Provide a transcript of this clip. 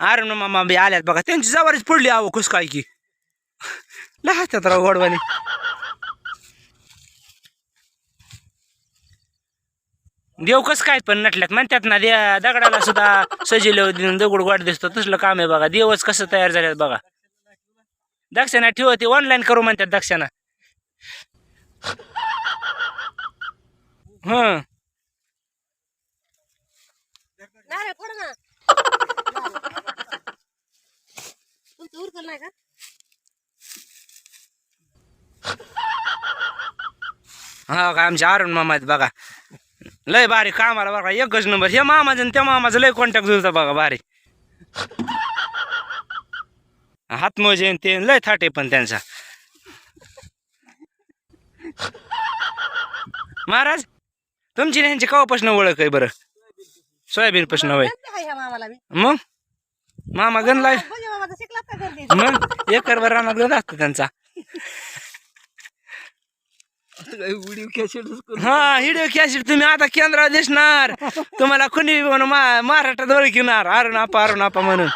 अरुण मामा बी आल्यात बघा. त्यांची जवारीच पडली आहो कुस काय की? लहात्यात राव गोडवाने. देव कस काय पण नटल्यात. म्हणतात ना दे दगडाला सुद्धा सजिले दगड गोड दिसतो. तसलं काम आहे बघा. देवच कसं तयार झाल्यात बघा. दक्षिणा ठेवते ऑनलाईन करू म्हणतात दक्षिणा. हं. ना तुमचं उरकल नाही का हा का आमचे अरुण मामा आहेत बघा. लय भारी कामाला बघा एकच नंबर हे मामाचं आणि त्या मामाचं लय कॉन्टॅक्ट जुळतं बघा भारी. हातमोजे आणि ते लय थाटे पण त्यांचा. महाराज तुमची आणि ह्यांची कवापासून ओळख आहे बरं? सोयाबीन पासून होय ह्या मामाला मग? मामा गणलाय म्हणजे मामाचा शिकला का मग एकरभर रानात गण असतं त्यांचा. व्हिडिओ कॅसेटच करून हा हिडिओ कॅसेट तुम्ही आता केंद्रावर दिसणार. तुम्हाला कुणी बी म्हणून मा- महाराष्ट्रात ओळखणार अरुण आपा अरुण आपा म्हणून.